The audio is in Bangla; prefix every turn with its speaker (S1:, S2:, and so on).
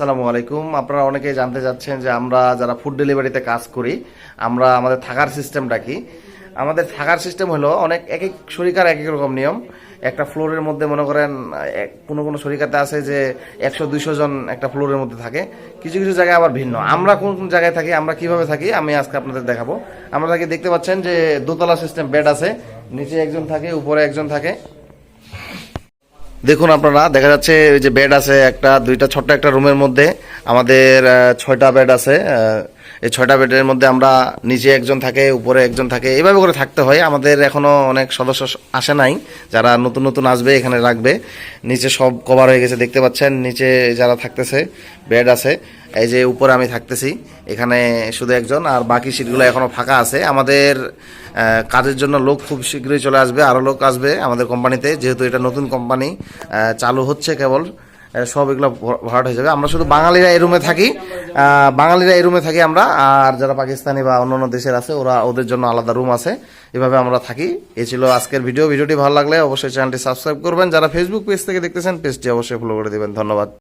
S1: আসসালামু আলাইকুম। আপনারা অনেকেই জানতে চাচ্ছেন যে আমরা যারা ফুড ডেলিভারিতে কাজ করি, আমরা আমাদের থাকার সিস্টেমটা কি? আমাদের থাকার সিস্টেম হলো অনেক এক এক শরিকার এক এক রকম নিয়ম। একটা ফ্লোরের মধ্যে মনে করেন কোনো কোনো শরিকাতে আছে যে একশো, দুইশো জন একটা ফ্লোরের মধ্যে থাকে। কিছু কিছু জায়গায় আবার ভিন্ন। আমরা কোন কোন জায়গায় থাকি, আমরা কীভাবে থাকি, আমি আজকে আপনাদের দেখাবো। আমরা থাকি, দেখতে পাচ্ছেন যে দোতলা সিস্টেম বেড আছে, নিচে একজন থাকে, উপরে একজন থাকে। দেখুন আপনারা, দেখা যাচ্ছে ওই যে বেড আছে একটা, দুইটা ছোট্ট একটা রুমের মধ্যে। আমাদের ছয়টা বেড আছে এই ছয়টা বেডের মধ্যে আমরা নিচে একজন থাকে, উপরে একজন থাকে এইভাবে করে থাকতে হয়। আমাদের এখনও অনেক সদস্য আসে নাই, যারা নতুন নতুন আসবে, এখানে রাখবে। নিচে সব কভার হয়ে গেছে, দেখতে পাচ্ছেন? নিচে যারা থাকতেছে বেড আছে। এই যে উপরে আমি থাকতেছি, এখানে শুধু একজন, আর বাকি সিটগুলো এখনও ফাঁকা আছে। আমাদের কাজের জন্য লোক খুব শীঘ্রই চলে আসবে আরও লোক আসবে আমাদের কোম্পানিতে যেহেতু এটা নতুন কোম্পানি চালু হচ্ছে কেবল। সব এগুলো ভরাট হয়ে যাবে। আমরা শুধু বাঙালিরা এই রুমে থাকি। বাঙালিরা এই রুমে থাকি আমরা। আর যারা পাকিস্তানি বা অন্যান্য দেশের আছে, ওরা ওদের জন্য আলাদা রুম আছে। এভাবে আমরা থাকি। এ ছিল আজকের ভিডিও। ভিডিওটি ভালো লাগলে অবশ্যই চ্যানেলটি সাবস্ক্রাইব করবেন। যারা ফেসবুক পেজ থেকে দেখতেছেন পেজটি অবশ্যই ফলো করে দেবেন। ধন্যবাদ।